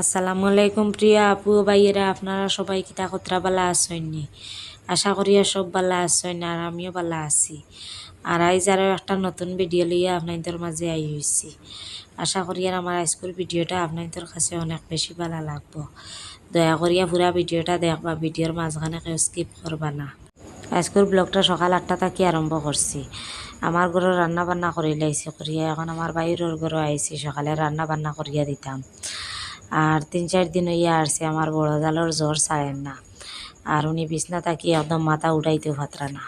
আসসালামু আলাইকুম প্রিয় আপু ভাইয়েরা, আপনারা সবাই কিতা কতরা বালা আসেননি আশা করি সব বালা আসেন আর আমিও বালা আছি। আর আইজ আরও একটা নতুন ভিডিও লিয়ে আপনাদের মাঝে আই হয়েছি আশা করি আর আমার আজকের ভিডিওটা আপনাদের কাছে অনেক বেশি ভালো লাগবো। দয়া করিয়া পুরা ভিডিওটা দেখবা, ভিডিওর মাঝখানে কেউ স্কিপ করবা না। আজকের ব্লগটা সকাল আটটা থেকে আরম্ভ করছি। আমার ঘরে রান্না বান্না করে লাইছি করিয়া এখন আমার বাইরের ঘরে আইছি, সকালে রান্না বান্না করিয়া দিতাম। আর তিন চার দিন হইয়া আসছে আমার বড় জালর জ্বর ছাড়েন না। আর উনি বিছনা থাকি একদম মাথা উঠাইতে ভাতরা না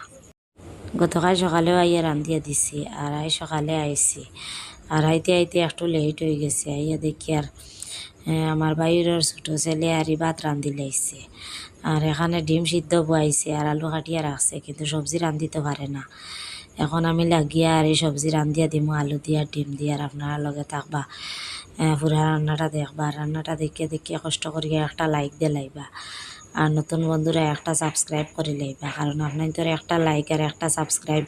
গতকাল সকালেও আইয়া রান্ধিয়া দিছি, আর আই সকালে আইছি। আর আইতে আইতে একটু লেট হয়ে গেছে, আইয়া দেখি আর আমার বাইরের ছোটো ছেলে আর ভাত রান্ধি লাইছে আর এখানে ডিম সিদ্ধ বয়াইছে আর আলু কাটিয়া রাখছে কিন্তু সবজি রান্ধিতে পারে না। এখন আমি লাগিয়া আর এই সবজি রান্ধিয়া দিমু, আলু দিয়া, ডিম দিয়া, আর আপনারা লগে থাকবা। পুরা রান্নাটা দেখবা রান্নাটা দেখিয়ে দেখিয়ে কষ্ট করিয়া একটা লাইক দিয়ে লাইবা। আর নতুন বন্ধুরা একটা সাবস্ক্রাইব করে লাইবা। কারণ আপনাদের একটা লাইক আর একটা সাবস্ক্রাইব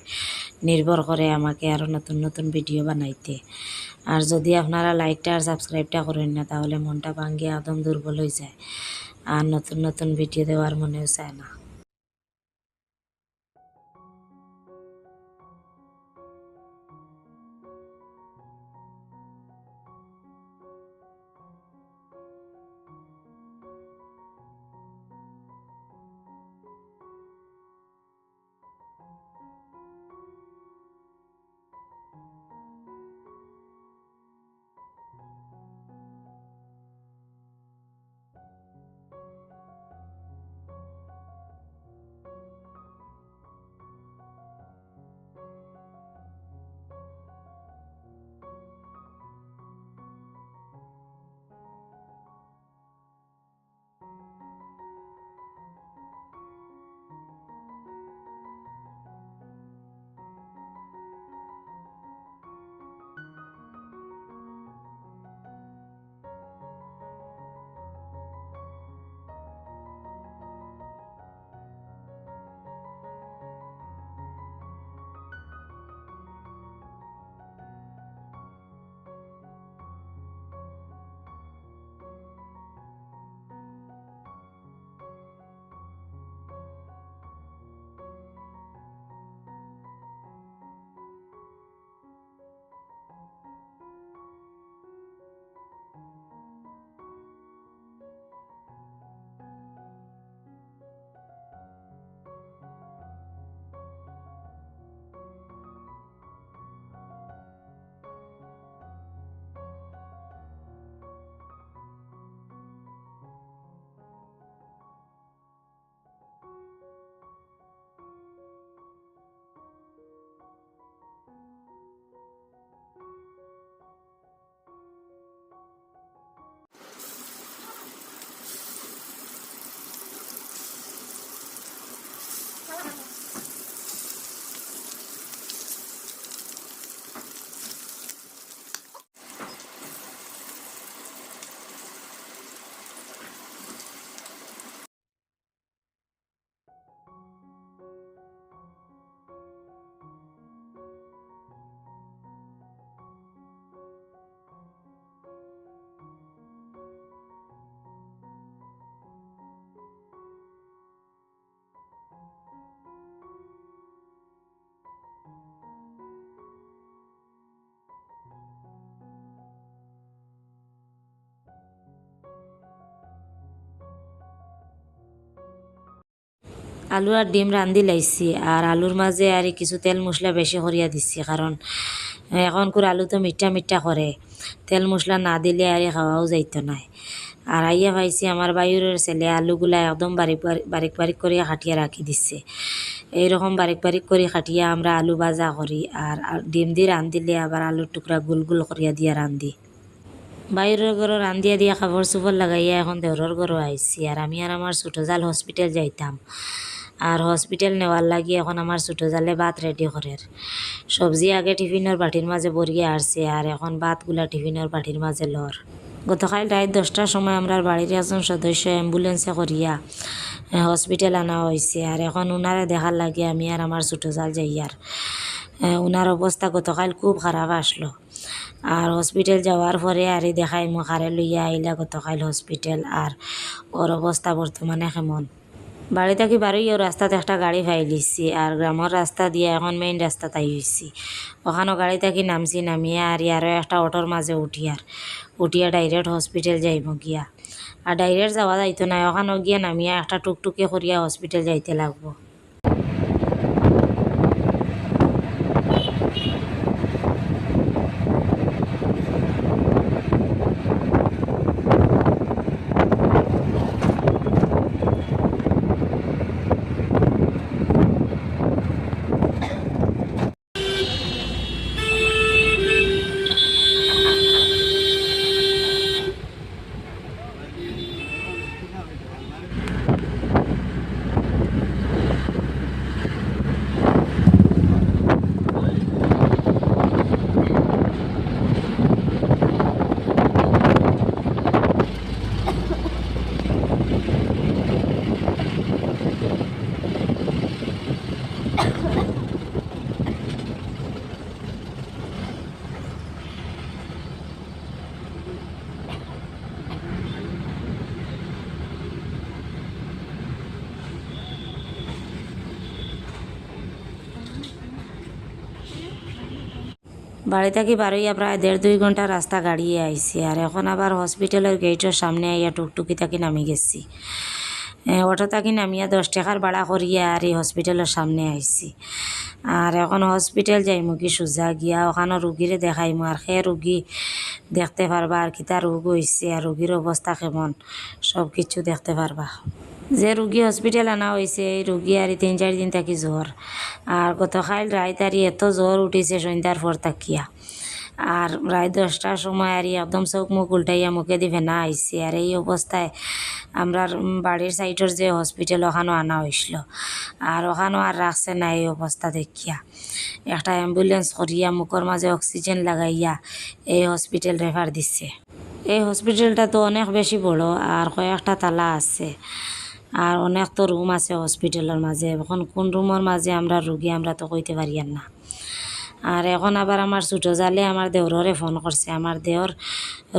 নির্ভর করে আমাকে আরও নতুন নতুন ভিডিও বানাইতে। আর যদি আপনারা লাইকটা আর সাবস্ক্রাইবটা করেন না, তাহলে মনটা ভাঙ্গিয়ে একদম দুর্বল হয়ে যায়। আর নতুন নতুন ভিডিও দেওয়ার মনেও চায় না। আলু আর ডিম রান্ধি লাইছি আর আলুর মাঝে আর কিছু তেল মশলা বেশি করিয়া দিছি কারণ এখন করে আলু তো মিঠা মিঠা করে তেল মশলা না দিলে আর খাওয়াও যাইতো নাই। আর আইয়া পাইছি আমার বাইরের ছেলে আলুগুলা একদম বারিক বারিক বারিক করিয়া কাটিয়া রাখি দিচ্ছে এইরকম বারিক বারিক করে কাটিয়া আমরা আলু ভাজা করি আর ডিম দিয়ে রান্ধিলে আবার আলুর টুকরা গোল গোল করিয়া দিয়া রান্ধি বাইরের ঘরও রান্ধিয়া দিয়া খাবার চুপর লাগাইয়া এখন দেওরের ঘরও আইছি, আর আমি আর আমার ছোটো জাল হসপিটাল যাইতাম। আর হসপিটাল নেওয়ার লাগি এখন আমার ছোটো জালে ভাত রেডি করের। সবজি আগে টিফিনের বাটির মাঝে বরিয়ে আসছে আর এখন ভাতগুলা টিফিনের বাটির মাঝে লর। গতকাল রাত দশটার সময় আমরা বাড়ির একজন সদস্য অ্যাম্বুলেন্সে করিয়া হসপিটাল আনা হয়েছে আর এখন উনারে দেখার লাগে আমি আর আমার ছোটো জাল যাই আর উনার অবস্থা গতকাল খুব খারাপ আসলো। আর হসপিটাল যাওয়ার পরে আরে দেখাই মুখারে লইয়া আইলা গতকাল হসপিটাল আর ওর অবস্থা বর্তমানে কেমন? বাড়ি থাকি বারোই ও রাস্তাতে একটা গাড়ি ফাইলিছি আর গ্রামের রাস্তা দিয়ে এখন মেইন রাস্তা তাই হয়েছি ওখানে গাড়ি থাকি নামছি নামিয়া আর ইয়ারও একটা অটোর মাঝে উঠিয়ার উঠিয়া ডাইরেক্ট হসপিটাল যাইব গিয়া। আর ডাইরেক্ট যাওয়া যাইতো না ওখানে গিয়া নামিয়া একটা টুকটুকে করিয়া হসপিটাল যাইতে লাগবো। বাড়ি থেকে বারোইয়া প্রায় দেড় দুই ঘণ্টা রাস্তা গাড়িয়ে আইছি আর এখন আবার হসপিটালের গেটের সামনে আইয়া টুকটুকি থাকি নামি গেছি। অটো থাকি নামিয়া দশ টাকার ভাড়া করিয়া আর এই হসপিটালের সামনে আইসি আর এখন হসপিটাল যাইমু কি সোজা গিয়া, ওখানে রুগীরে দেখাইমু আর সে রুগী দেখতে পারবা আর কিতা রোগ হয়েছে আর রুগীর অবস্থা কেমন, সব কিছু দেখতে পারবা যে রুগী হসপিটাল আনা হয়েছে এই রুগী আর তিন চার দিন থাকি জ্বর আর গতকাল রাত আর এত জ্বর উঠিছে সন্ধ্যার পর তাকিয়া। আর রাত দশটার সময় আর একদম চোখ মুখ উল্টাইয়া মুখে দিবে না আইসি আর এই অবস্থায় আমরা বাড়ির সাইডের যে হসপিটাল ওখানেও আনা হয়েছিল আর ওখানেও আর রাখছে না এই অবস্থা দেখিয়া। একটা অ্যাম্বুলেন্স করিয়া মুখের মাঝে অক্সিজেন লাগাইয়া এই হসপিটাল রেফার দিচ্ছে এই হসপিটালটা তো অনেক বেশি বড় আর কয়েকটা তালা আছে। আর অনেক তো রুম আছে হসপিটালের মাঝে। এখন কোন রুমের মাঝে আমরা রুগী আমরা তো কইতে পারি আর না। আর এখন আবার আমার ছোটো জালে আমার দেওররে ফোন করছে আমার দেওর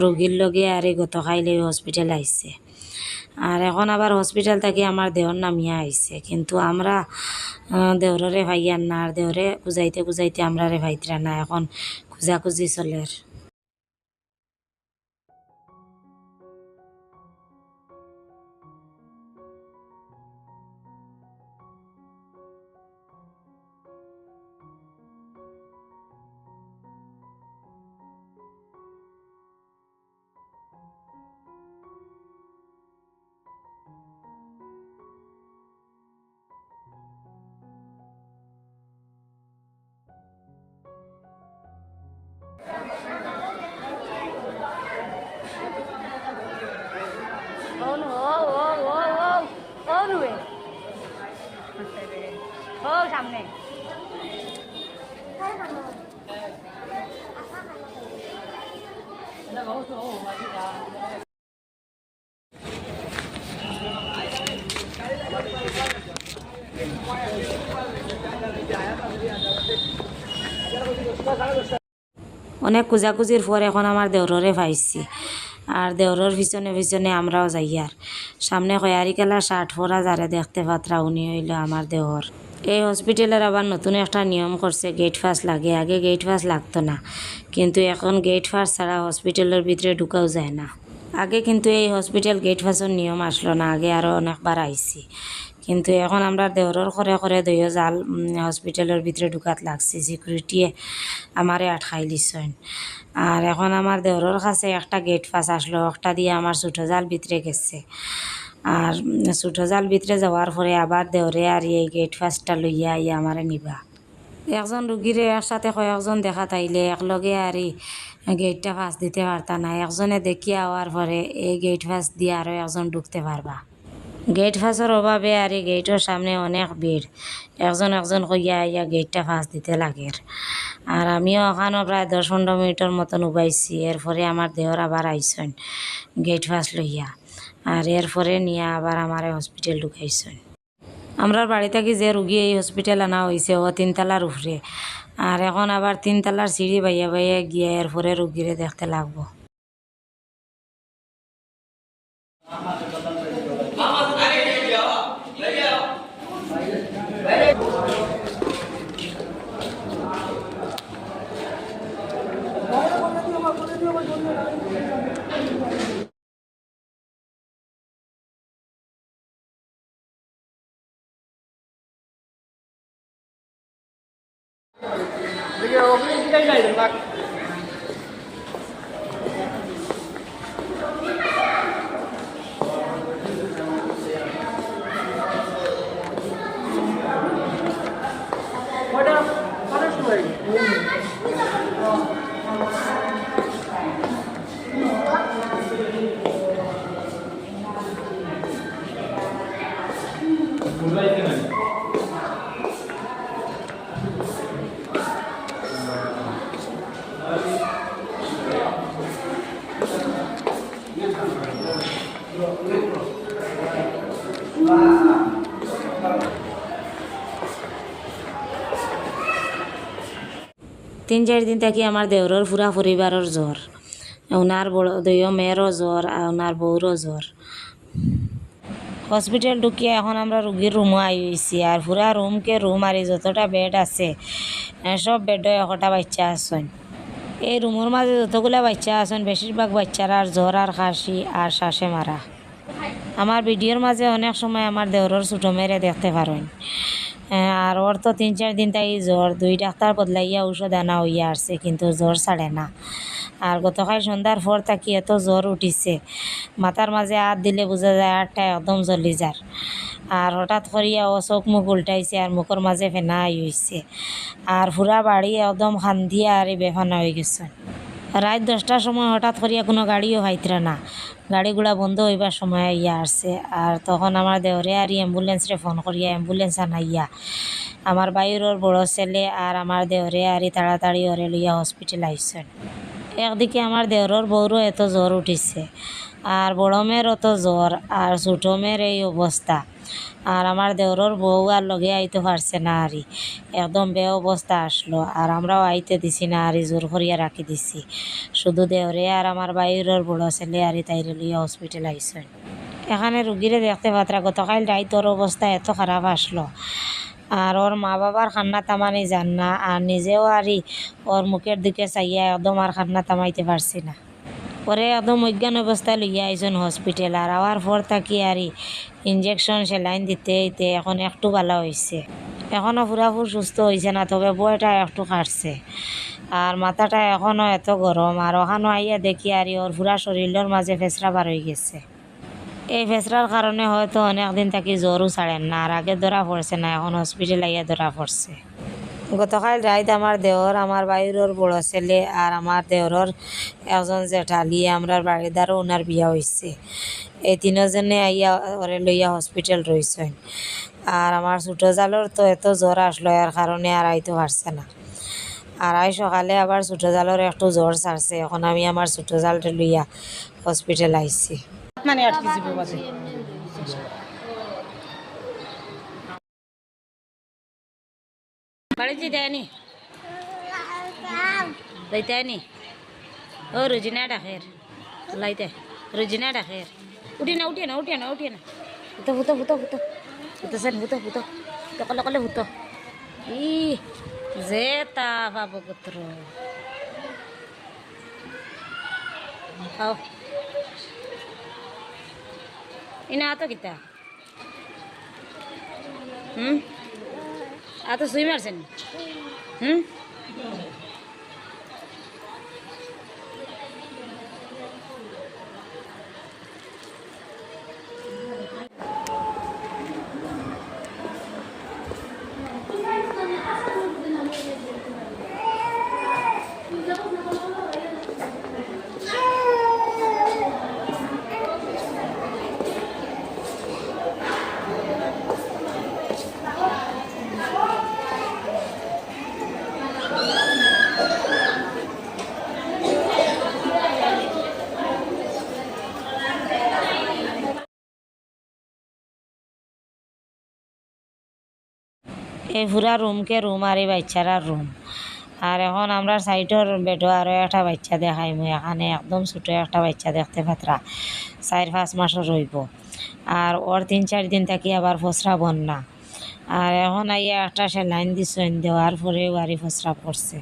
রুগীর লগে আর এই গতকাইলে হসপিটাল আইছে আর এখন আবার হসপিটাল থেকে আমার দেওর নামিয়া আইছে কিন্তু আমরা দেওররে ভাইয়ার না। আর দেওরে খুঁজাইতে খুঁজাইতে আমরা রে ভাইতরা না। এখন খুঁজাখুঁজি চলের অনেক খুঁজাখুঁজির পর এখন আমার দেওররে পাইছি। আর দেওরর পিছনে পিছনে আমরাও যাই আর। সামনে কয়ারি খেলা শার্ট পরা যারে দেখতে পাত্রা, উনি হইল আমার দেওর এই হসপিটালের আবার নতুন একটা নিয়ম করছে, গেট পাস লাগে। আগে গেট পাস লাগতো না। কিন্তু এখন গেট পাস ছাড়া হসপিটালের ভিতরে ঢুকাও যায় না। আগে কিন্তু এই হসপিটাল গেট পাসের নিয়ম আসলো না, আগে আরও অনেকবার আইছি। কিন্তু এখন আমরা দেওরের করে করে দইও জাল হসপিটালের ভিতরে ঢুকাত লাগছে সিকিউরিটিয়ে আমারে আটকাই দিছেন আর এখন আমার দেওরের কাছে একটা গেট পাস আসলো, একটা দিয়ে আমার ছোটো জাল ভিতরে গেছে। আর ছোটো জাল ভিতরে যাওয়ার পরে আবার দেওরে আর এই গেট পাসটা লইয়া আইয়া আমারে নিবা। একজন রুগীরে একসাথে কয়েকজন দেখা তাইলে একলগে আর গেটটা ফাঁস দিতে পারতা না একজনে দেখিয়া হওয়ার পরে এই গেট ফাঁস দিয়ে আরও একজন ঢুকতে পারবা গেট ফাঁসের অভাবে আর এই গেটের সামনে অনেক ভিড় একজন একজন কইয়া আইয়া গেটটা ফাঁস দিতে লাগে আর আমিও ওখানেও প্রায় দশ পনেরো মিনিটের মতন উবাইছি। এরপরে আমার দেহর আবার আইসন গেট ফাঁস লইয়া। আর এরপরে নিয়ে আবার আমার হসপিটাল ঢুকাইছেন আমরা বাড়ি থেকে যে রুগী এই হসপিটাল আনা হয়েছে ও তিনতলার উপরে আর এখন আবার তিনতলার সিঁড়ি বাইয়া বাইয়া গিয়ে এরপরে রুগীরে দেখতে লাগবো। देखिए তিন চার দিন থাকি আমার দেওরের পুরা পরিবারের জ্বর ওনার বড় দইয় মেয়েরও জ্বর আর ওনার বউরও জ্বর হসপিটাল ঢুকিয়ে এখন আমরা রুগীর রুমও আই হয়েছি আর পুরা রুমকে রুম আর যতটা বেড আছে সব বেডে একটা বাচ্চা আসন এই রুমের মাঝে যতগুলা বাচ্চা আছেন বেশিরভাগ বাচ্চারা আর জ্বর আর কাশি আর শ্বাসে মারা আমার ভিডিওর মাঝে অনেক সময় আমার দেওরের ছোটো মেরে দেখতে পারেন আর ওর তো তিন চার দিন তাই জ্বর। দুই ডাক্তার বদলাইয়া ঔষধ আনা হইয়া আসছে, কিন্তু জ্বর ছাড়ে না। আর গতকাল সন্ধ্যার পর থাকি এত জ্বর উঠিছে, মাথার মাঝে হাত দিলে বোঝা যায় আটটা একদম জ্বলি যার। আর হঠাৎ করিয়া ও চোখ মুখ উল্টাইছে আর মুখের মাঝে ফেনা হইছে। আর পুরা বাড়ি একদম খান্দিয়া আর বেফানা হয়ে গেছে। রাত দশটার সময় হঠাৎ করিয়া কোনো গাড়িও হাইতরা না। গাড়িগুলা বন্ধ হইবার সময় ইয়া আসছে। আর তখন আমার দেওরে আর অ্যাম্বুলেন্সরে ফোন করিয়া অ্যাম্বুলেন্স আনাইয়া আমার বাইরের বড় ছেলে আর আমার দেহরে আর তাড়াতাড়ি ওরে লইয়া হসপিটাল আইসেন। একদিকে আমার দেওরের বউরও এত জ্বর উঠিছে, আর বড় মেয়ের অত জ্বর, আর ছোটো মেয়ের এই অবস্থা। আর আমার দেওরের বউ আর লগে আইতে পারছে না আরি একদম বে অবস্থা আসলো। আর আমরাও আইতে দিছি না আরি জোর করিয়া রাখি দিছি। শুধু দেওরে আর আমার বাইরের বড় ছেলে আরি তাইরে লইয়া হসপিটাল আইসেন এখানে রুগীরে দেখতে পাত্রা, গতকাল রাইতর অবস্থা এত খারাপ আসলো। আর ওর মা বাবার খান্না তামানি যান না, আর নিজেও আরি ওর মুখের দিকে চাইয়া একদম আর খান্না তামাইতে পারছি না। পরে একদম অজ্ঞান অবস্থায় লইয়া আইসন হসপিটাল। আর আওয়ার পর থাকি আর ইঞ্জেকশন সেলাইন দিতে দিতে এখন একটু ভালো হয়েছে এখনও পুরাপুর সুস্থ হয়েছে না, তবে বইটা একটু কাটছে। আর মাথাটা এখনও এত গরম, আর ওখানো আইয়া দেখি আর ওর পুরা শরীরের মাঝে ফেসরা বার হয়ে গেছে। এই ফেসরার কারণে হয়তো অনেক দিন থাকি জ্বরও ছাড়েন না, আর আগে ধরা পড়ছে না, এখন হসপিটাল আইয়া ধরা পড়ছে। গতকাল রাইত আমার দেওর, আমার বাইরের বড় ছেলে আর আমার দেওরের একজন জেঠালি আমরা বাড়িদারও ওনার বিয়া হয়েছে এই তিনজনে আইয়া ওরে লইয়া হসপিটাল রয়েছেন আর আমার ছোটো জালর তো এত জ্বর আসলো এর কারণে আর আইতে পারছে না। আর আই সকালে আবার ছোটো জালর একটু জ্বর ছাড়ছে। এখন আমি আমার ছোটো জালটা লইয়া হসপিটাল আইছি। মানে আটকে যাবে বাজে বাড়ি যে দেয়নি লাইতে নি ও রুজিনা ডাকের লাইতে রুজিনা ডাকের উঠি না উঠি না উঠি না উঠি না হুতো হুতো হুতো হুতো হুতো সেন হুতো হুতো কলে কলে হুতো ই যে তা বাবু পুত্র খাও ইনা আতো কিতা হুম এত তো সুই মারছেন হুম? এই পুরা রুমকে রুম আর এই বাচ্চারা রুম আর এখন আমরা সাইডের বেডও আরও একটা বাচ্চা দেখাইমু এখানে একদম ছোটো একটা বাচ্চা দেখতে পাত্রা। চার পাঁচ মাসও রইব আর ওর তিন চার দিন থাকি আবার ফসরা বন্যা আর এখন আইয়া একটা সে লাইন দিছেন দেওয়ার পরে ওয়ারি ফসরা পড়ছে।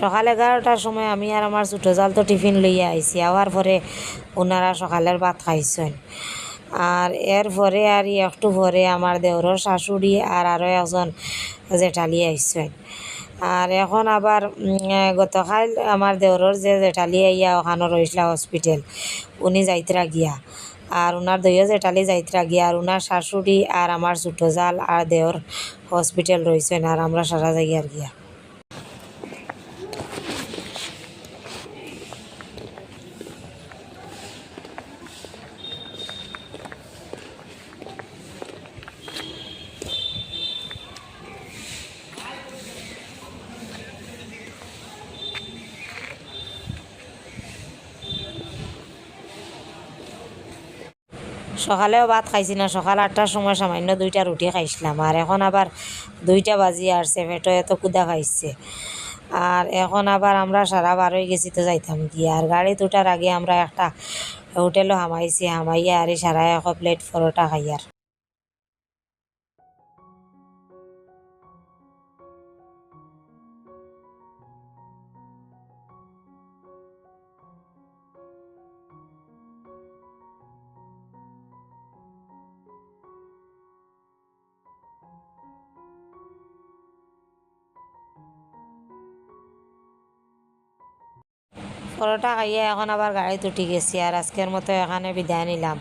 সকাল এগারোটার সময় আমি আর আমার ছোটো জাল তো টিফিন লইয়া আইসি আওয়ার পরে ওনারা সকালের ভাত খাইছেন। আর এর পরে আর একটু পরে আমার দেওরের শাশুড়ি আর আরও একজন জেঠালি আইছেন। আর এখন আবার গতকাল আমার দেওরের যে জেঠালি আইয়া ওখানে রইসলা হসপিটাল, উনি যাইতরা গিয়া। আর ওনার দইও জেঠালি যাইতরা গিয়া, আর ওনার শাশুড়ি আর আমার ছোটো জাল আর দেওর হসপিটাল রয়েছেন আর আমরা সারা জায়গার গিয়া। সকালেও ভাত খাইছি না, সকাল আটটার সময় সামান্য দুইটা রুটি খাইছিলাম। আর এখন আবার দুইটা বাজি আসছে পেটো এত কুদা খাইছে। আর এখন আবার আমরা সারা বারোই গেছি তো যাইতাম গিয়ে। আর গাড়ি দুটার আগে আমরা একটা হোটেলও হামাইছি, হামাইয়া আর সারা এক প্লেট পরোটা খাইয়ার। পরোটা খাইয়ে এখন আবার গাড়ি তুটি গেছি আর আজকের মতো এখানে বিদায় নিলাম।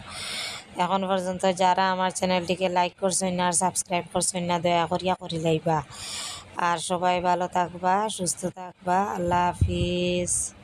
এখন পর্যন্ত যারা আমার চ্যানেলটিকে লাইক করছেন না আর সাবস্ক্রাইব করছেন না, দয়া করিয়া করি লাইবা। আর সবাই ভালো থাকবা, সুস্থ থাকবা। আল্লাহ হাফিজ।